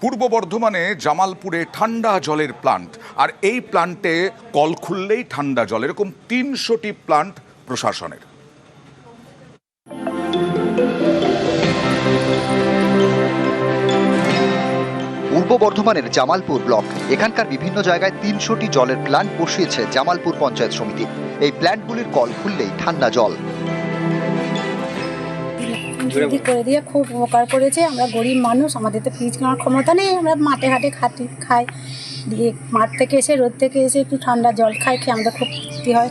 পূর্ব বর্ধমানে জামালপুরে ঠান্ডা জলের প্লান্ট। আর এই প্লান্টে কল খুললেই ঠান্ডা জল। এরকম তিনশোটি প্লান্ট প্রশাসনের। পূর্ব বর্ধমানের জামালপুর ব্লক। এখানকার বিভিন্ন জায়গায় তিনশোটি জলের প্ল্যান্ট বসিয়েছে জামালপুর পঞ্চায়েত সমিতি। এই প্ল্যান্টগুলির কল খুললেই ঠান্ডা জল। বৃদ্ধি করে দিয়ে খুব উপকার করেছে। আমরা গরিব মানুষ আমাদের তো ফ্রিজ কেনার ক্ষমতা নেই। আমরা মাঠে ঘাটে খাটি খাই। দিয়ে মাঠ থেকে এসে রোদ থেকে এসে একটু ঠান্ডা জল খাই খেয়ে আমাদের খুব তৃপ্তি হয়।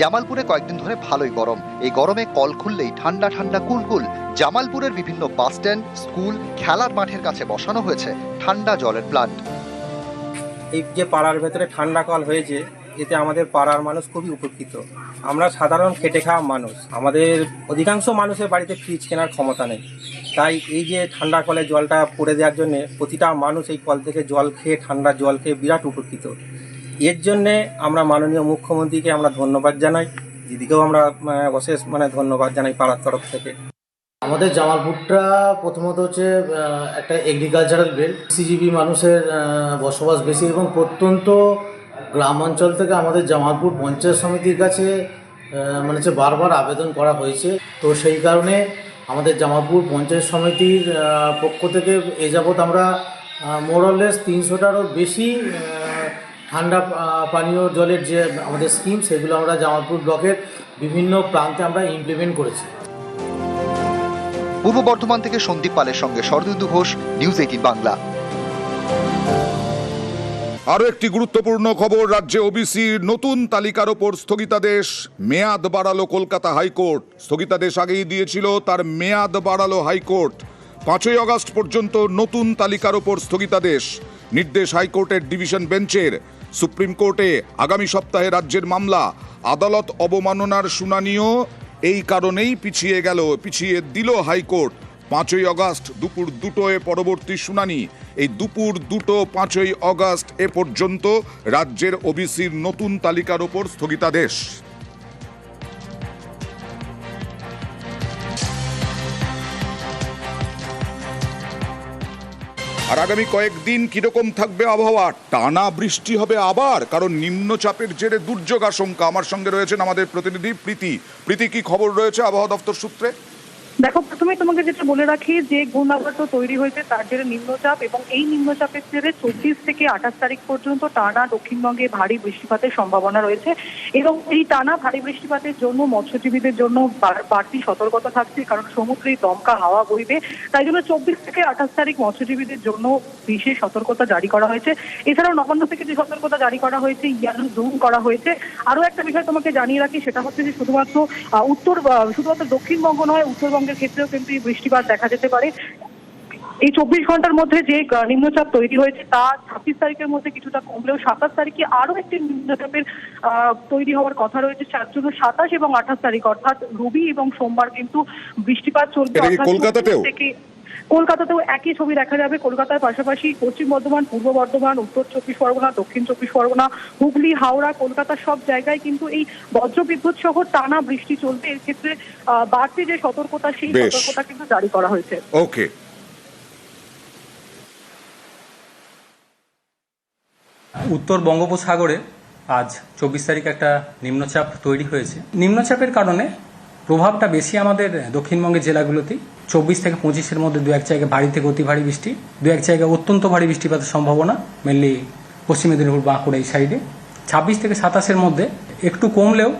জামালপুরে কয়েকদিন ধরে ভালোই গরম। এই গরমে কল খুললেই ঠান্ডা ঠান্ডা কুলকুল। জামালপুরের বিভিন্ন বাস স্ট্যান্ড স্কুল খেলার মাঠের কাছে বসানো হয়েছে ঠান্ডা জলের প্ল্যান্ট এই যে পাড়ার ভেতরে ঠান্ডা কল হয়েছে এতে আমাদের পাড়ার মানুষ খুবই উপকৃত। আমরা সাধারণ খেটে খাওয়া মানুষ। আমাদের অধিকাংশ মানুষের বাড়িতে ফ্রিজ কেনার ক্ষমতা নেই। তাই এই যে ঠান্ডা কলে জলটা পড়ে দেওয়ার জন্য প্রতিটা মানুষ এই কল থেকে জল খেয়ে ঠান্ডা জল খেয়ে বিরাট উপকৃত। এর জন্যে আমরা মাননীয় মুখ্যমন্ত্রীকে আমরা ধন্যবাদ জানাই। দিদিকেও আমরা আহ, অশেষ মানে ধন্যবাদ জানাই পাড়ার তরফ থেকে। আমাদের জামালপুরটা প্রথমত হচ্ছে একটা এগ্রিকালচারাল বেল্ট সিজিবি মানুষের বসবাস বেশি এবং প্রত্যন্ত গ্রাম অঞ্চল থেকে আমাদের জামালপুর পঞ্চায়েত সমিতির কাছে মানে হচ্ছে বারবার আবেদন করা হয়েছে। তো সেই কারণে আমাদের জামালপুর পঞ্চায়েত সমিতির পক্ষ থেকে এ যাবৎ আমরা মোরলেস তিনশোটারও বেশি ঠান্ডা পানীয় জলের যে আমাদের স্কিম সেগুলো আমরা জামালপুর ব্লকের বিভিন্ন প্রান্তে আমরা ইমপ্লিমেন্ট করেছি। পূর্ব বর্ধমান থেকে সন্দীপ পালের সঙ্গে শরদিন্দু ঘোষ নিউজ এইটিন বাংলা। আরও একটি গুরুত্বপূর্ণ খবর, রাজ্যে ওবিসি নতুন তালিকার ওপর স্থগিতাদেশ মেয়াদ বাড়ালো কলকাতা হাইকোর্ট। স্থগিতাদেশ আগেই দিয়েছিল, তার মেয়াদ বাড়ালো হাইকোর্ট। পাঁচই আগস্ট পর্যন্ত নতুন তালিকার ওপর স্থগিতাদেশ। নির্দেশ হাইকোর্টের ডিভিশন বেঞ্চের। সুপ্রিম কোর্টে আগামী সপ্তাহে রাজ্যের মামলা। আদালত অবমাননার শুনানিও এই কারণেই পিছিয়ে গেল, পিছিয়ে দিল হাইকোর্ট। পাঁচই অগাস্ট দুপুর দুটোয় পরবর্তী শুনানি। এই দুপুর দুটো পাঁচই অগাস্ট এ পর্যন্ত রাজ্যের ওবিসির নতুন তালিকার ওপর স্থগিতাদেশ। আর আগামী কয়েকদিন কীরকম থাকবে আবহাওয়া? টানা বৃষ্টি হবে আবার, কারণ নিম্নচাপের জেরে দুর্যোগ আশঙ্কা। আমার সঙ্গে রয়েছেন আমাদের প্রতিনিধি প্রীতি। প্রীতি, কি খবর রয়েছে আবহাওয়া দপ্তর সূত্রে? দেখো প্রথমে তোমাকে যেটা বলে রাখি যে ঘূর্ণাবর্ত তৈরি হয়েছে তার জেরে নিম্নচাপ এবং এই নিম্নচাপের জেরে চব্বিশ থেকে আঠাশ তারিখ পর্যন্ত টানা দক্ষিণবঙ্গে ভারী বৃষ্টিপাতের সম্ভাবনা রয়েছে এবং এই টানা ভারী বৃষ্টিপাতের জন্য মৎস্যজীবীদের জন্য বাড়তি সতর্কতা থাকছে কারণ সমুদ্রে দমকা হাওয়া বইবে। তাই জন্য চব্বিশ থেকে আঠাশ তারিখ মৎস্যজীবীদের জন্য বিশেষ সতর্কতা জারি করা হয়েছে। এছাড়াও নবান্ন থেকে যে সতর্কতা জারি করা হয়েছে, ইয়ালো জুম করা হয়েছে। আরও একটা বিষয় তোমাকে জানিয়ে রাখি, সেটা হচ্ছে যে শুধুমাত্র উত্তর শুধুমাত্র দক্ষিণবঙ্গ নয় উত্তরবঙ্গের ক্ষেত্রেও কিন্তু এই বৃষ্টিপাত দেখা যেতে পারে। এই চব্বিশ ঘণ্টার মধ্যে যে নিম্নচাপ তৈরি হয়েছে তা ছাব্বিশ তারিখের মধ্যে কিছুটা কমলেও সাতাশ তারিখে আরও একটি নিম্নচাপের আহ, তৈরি হওয়ার কথা রয়েছে। চার জন্য সাতাশ এবং আঠাশ তারিখ অর্থাৎ রবি এবং সোমবার কিন্তু বৃষ্টিপাত চলবে। কলকাতাতেও? কলকাতাতেও একই ছবি দেখা যাবে। কলকাতার পাশাপাশি পশ্চিম বর্ধমান পূর্ব বর্ধমান উত্তর চব্বিশ পরগনা দক্ষিণ চব্বিশ পরগনা হুগলি হাওড়া কলকাতার সব জায়গায় কিন্তু এই বজ্রবিদ্যুৎ সহ টানা বৃষ্টি চলবে এর ক্ষেত্রে আহ, বাড়তি যে সতর্কতা সেই সতর্কতা কিন্তু জারি করা হয়েছে। ওকে। উত্তর বঙ্গোপসাগরে আজ চব্বিশ তারিখ একটা নিম্নচাপ তৈরি হয়েছে। নিম্নচাপের কারণে প্রভাবটা বেশি আমাদের দক্ষিণবঙ্গের জেলাগুলোতেই। চব্বিশ থেকে পঁচিশের মধ্যে দু এক জায়গায় ভারী থেকে অতি ভারী বৃষ্টি, দু এক জায়গায় অত্যন্ত ভারী বৃষ্টিপাতের সম্ভাবনা মেনলি পশ্চিম মেদিনীপুর বাঁকুড়া এই সাইডে ছাব্বিশ থেকে সাতাশের মধ্যে একটু কমলেও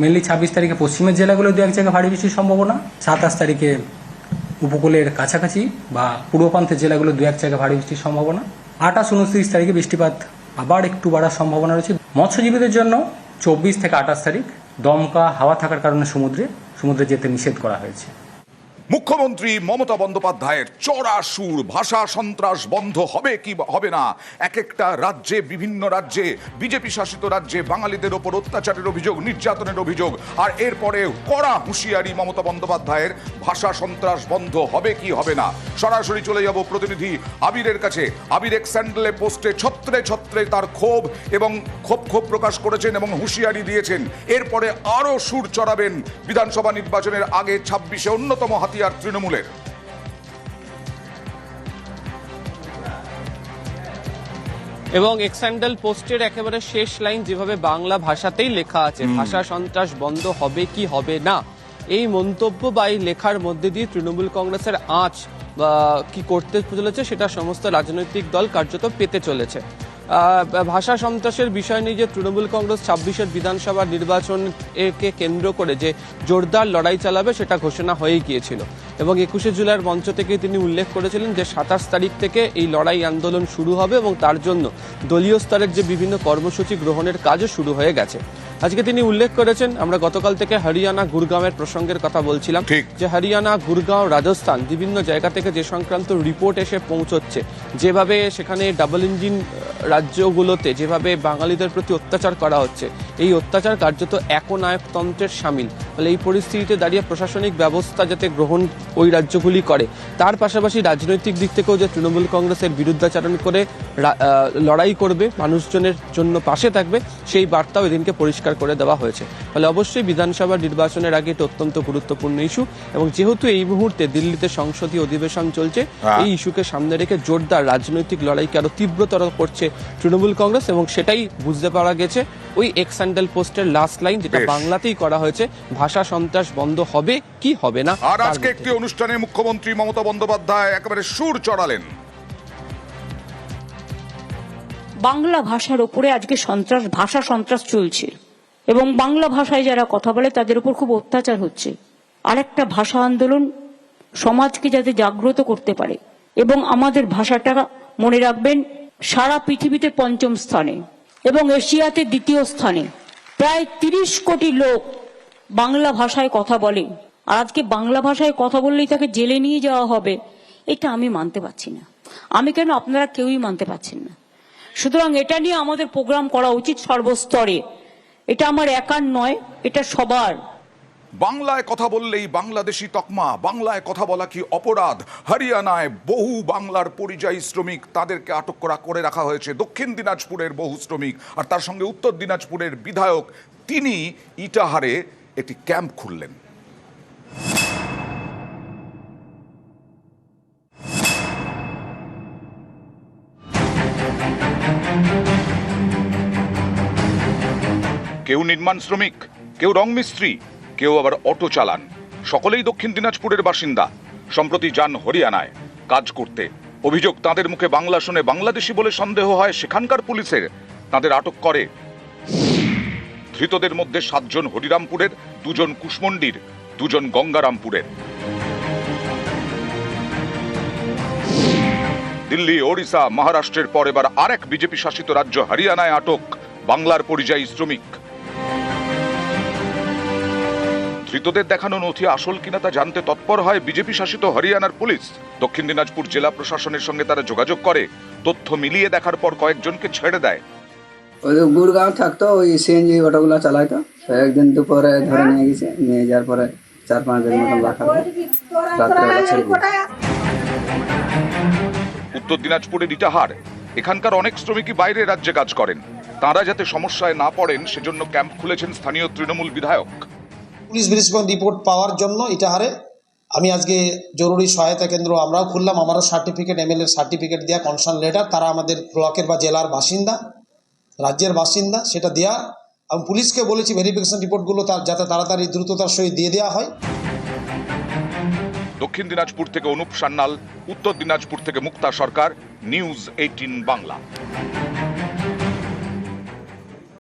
মেনলি ছাব্বিশ তারিখে পশ্চিমের জেলাগুলো দু এক জায়গায় ভারী বৃষ্টির সম্ভাবনা, সাতাশ তারিখে উপকূলের কাছাকাছি বা পূর্ব প্রান্তের জেলাগুলো দু এক জায়গায় ভারী বৃষ্টির সম্ভাবনা। আঠাশ উনত্রিশ তারিখে বৃষ্টিপাত আবার একটু বাড়ার সম্ভাবনা রয়েছে। মৎস্যজীবীদের জন্য চব্বিশ থেকে আঠাশ তারিখ দমকা হাওয়া থাকার কারণে সমুদ্রে সমুদ্রে যেতে নিষেধ করা হয়েছে। মুখ্যমন্ত্রী মমতা বন্দ্যোপাধ্যায়ের চড়া সুর ভাষা সন্ত্রাস বন্ধ হবে কি হবে না? এক একটা রাজ্যে, বিভিন্ন রাজ্যে, বিজেপি শাসিত রাজ্যে বাঙালিদের ওপর অত্যাচারের অভিযোগ, নির্যাতনের অভিযোগ, আর এরপরে কড়া হুঁশিয়ারি মমতা বন্দ্যোপাধ্যায়ের, ভাষা সন্ত্রাস বন্ধ হবে কি হবে না? সরাসরি চলে যাব প্রতিনিধি আবিরের কাছে। আবির এক স্যান্ডেলে পোস্টে ছত্রে ছত্রে তার ক্ষোভ এবং ক্ষোভ ক্ষোভ প্রকাশ করেছেন এবং হুঁশিয়ারি দিয়েছেন। এরপরে আরও সুর চড়াবেন বিধানসভা নির্বাচনের আগে ছাব্বিশে অন্যতম আর তৃণমূলের। এবং এক্সান্ডাল পোস্টের একেবারে শেষ লাইন যেভাবে বাংলা ভাষাতেই লেখা আছে ভাষা সন্ত্রাস বন্ধ হবে কি হবে না? এই মন্তব্য বা এই লেখার মধ্যে দিয়ে তৃণমূল কংগ্রেসের আঁচ কি করতে চলেছে সেটা সমস্ত রাজনৈতিক দল কার্যত পেতে চলেছে। ভাষা সন্ত্রাসের বিষয় নিয়ে যে তৃণমূল কংগ্রেস ছাব্বিশের বিধানসভা নির্বাচন একে কেন্দ্র করে যে জোরদার লড়াই চালাবে সেটা ঘোষণা হয়েই গিয়েছিল। এবং একুশে জুলাইয়ের মঞ্চ থেকে তিনি উল্লেখ করেছিলেন যে সাতাশ তারিখ থেকে এই লড়াই আন্দোলন শুরু হবে এবং তার জন্য দলীয় স্তরের যে বিভিন্ন কর্মসূচি গ্রহণের কাজও শুরু হয়ে গেছে। আজকে তিনি উল্লেখ করেছেন আমরা গতকাল থেকে হরিয়ানা গুরগাঁওয়ের প্রসঙ্গের কথা বলছিলাম যে হরিয়ানা গুরগাঁও রাজস্থান বিভিন্ন জায়গা থেকে যে সংক্রান্ত রিপোর্ট এসে পৌঁছচ্ছে যেভাবে সেখানে ডাবল ইঞ্জিন রাজ্যগুলোতে যেভাবে বাঙালিদের প্রতি অত্যাচার করা হচ্ছে এই অত্যাচার কার্যত একনায়কতন্ত্রের সামিল। ফলে এই পরিস্থিতিতে দাঁড়িয়ে প্রশাসনিক ব্যবস্থা যাতে গ্রহণ ওই রাজ্যগুলি করে। তার পাশাপাশি রাজনৈতিক দিক থেকেও যে তৃণমূল কংগ্রেসের বিরুদ্ধাচারণ করে লড়াই করবে মানুষজনের জন্য পাশে থাকবে সেই বার্তাও এদিনকে পরিষ্কার করে দেওয়া হয়েছে। ফলে অবশ্যই বিধানসভা নির্বাচনের আগে এটা অত্যন্ত গুরুত্বপূর্ণ ইস্যু এবং যেহেতু এই মুহূর্তে দিল্লিতে সংসদীয় অধিবেশন চলছে হ্যাঁ। এই ইস্যুকে সামনে রেখে জোরদার রাজনৈতিক লড়াইকে আরও তীব্রতর করছে তৃণমূল কংগ্রেস এবং সেটাই বুঝতে পারা গেছে। ওই এক্স স্যান্ডেল পোস্টের লাস্ট লাইন যেটা বাংলাতেই করা হয়েছে ভাষা সন্ত্রাস বন্ধ হবে কি হবে না? আর আজকে একটি অনুষ্ঠানে মুখ্যমন্ত্রী মমতা বন্দ্যোপাধ্যায় একেবারে সুর চড়ালেন। বাংলা ভাষার ওপরে আজকে সন্ত্রাস ভাষা সন্ত্রাস চলছে। এবং বাংলা ভাষায় যারা কথা বলে তাদের উপর খুব অত্যাচার হচ্ছে। আরেকটা ভাষা আন্দোলন সমাজকে যাতে জাগ্রত করতে পারে। এবং আমাদের ভাষাটা মনে রাখবেন সারা পৃথিবীতে পঞ্চম স্থানে এবং এশিয়াতে দ্বিতীয় স্থানে। প্রায় তিরিশ কোটি লোক বাংলা ভাষায় কথা বলে। আর আজকে বাংলা ভাষায় কথা বললেই তাকে জেলে নিয়ে যাওয়া হবে, এটা আমি মানতে পারছি না। আমি কেন আপনারা কেউই মানতে পারছেন না? সুতরাং এটা নিয়ে আমাদের প্রোগ্রাম করা উচিত সর্বস্তরে। এটা আমার একার নয়, এটা সবার। বাংলায় কথা বললেই বাংলাদেশি তকমা, বাংলায় কথা বলা কি অপরাধ? হরিয়ানায় বহু বাংলার পরিযায়ী শ্রমিক তাদেরকে আটক করা, করে রাখা হয়েছে। দক্ষিণ দিনাজপুরের বহু শ্রমিক আর তার সঙ্গে উত্তর দিনাজপুরের বিধায়ক, তিনি ইটাহারে একটি ক্যাম্প খুললেন। কেউ নির্মাণ শ্রমিক, কেউ রং মিস্ত্রি কেউ আবার অটো চালান। সকলেই দক্ষিণ দিনাজপুরের বাসিন্দা। সম্প্রতি যান হরিয়ানায় কাজ করতে। অভিযোগ, তাদের মুখে বাংলা শুনে বাংলাদেশি বলে সন্দেহ হয় সেখানকার পুলিশের। তাদের আটক করে। ধৃতদের মধ্যে সাতজন হরিরামপুরের, দুজন কুশমন্ডির, দুজন গঙ্গারামপুরের। দিল্লি, ওড়িশা, মহারাষ্ট্রের পর এবার আরেক বিজেপি শাসিত রাজ্য হরিয়ানায় আটক বাংলার পরিযায়ী শ্রমিক। ধৃতদের দেখানো নথি আসল কিনা তা জানতে তৎপর হয় বিজেপি শাসিত হরিয়ানার পুলিশ। দক্ষিণ দিনাজপুর জেলা প্রশাসনের সঙ্গে তারা যোগাযোগ করে তথ্য মিলিয়ে দেখার পর কয়েকজনকে ছেড়ে দেয়। ওই গুড়গাঁও থাকতো ওই সিএনজি অটোগুলো চালাইতো তো। একদিন দুপুরে ধরে নিয়ে গেছে নিয়ে যাওয়ার পরে চার পাঁচ দিন মতন রাখা। উত্তর দিনাজপুরের ইটাহার এখানকার অনেক শ্রমিকই বাইরে রাজ্যে কাজ করেন। তারা যাতে সমস্যায় না পড়েন সেজন্য ক্যাম্প খুলেছেন স্থানীয় তৃণমূল বিধায়ক। পুলিশ ভেরিফিকেশন রিপোর্ট পাওয়ার জন্য ইটাহারে আমি আজকে জরুরি সহায়তা কেন্দ্র আমরাও খুললাম, আমারও সার্টিফিকেট এমএলএর সার্টিফিকেট দেওয়া কনসার্ন লেটার তারা আমাদের ব্লকের বা জেলার বাসিন্দা, রাজ্যের বাসিন্দা, সেটা দেওয়া আমি পুলিশকে বলেছি ভেরিফিকেশন রিপোর্টগুলো তার যাতে তাড়াতাড়ি দ্রুততার সহিত দিয়ে দেওয়া হয়। দক্ষিণ দিনাজপুর থেকে অনুপ সান্যাল, উত্তর দিনাজপুর থেকে মুক্তা সরকার, নিউজ এইটিন বাংলা।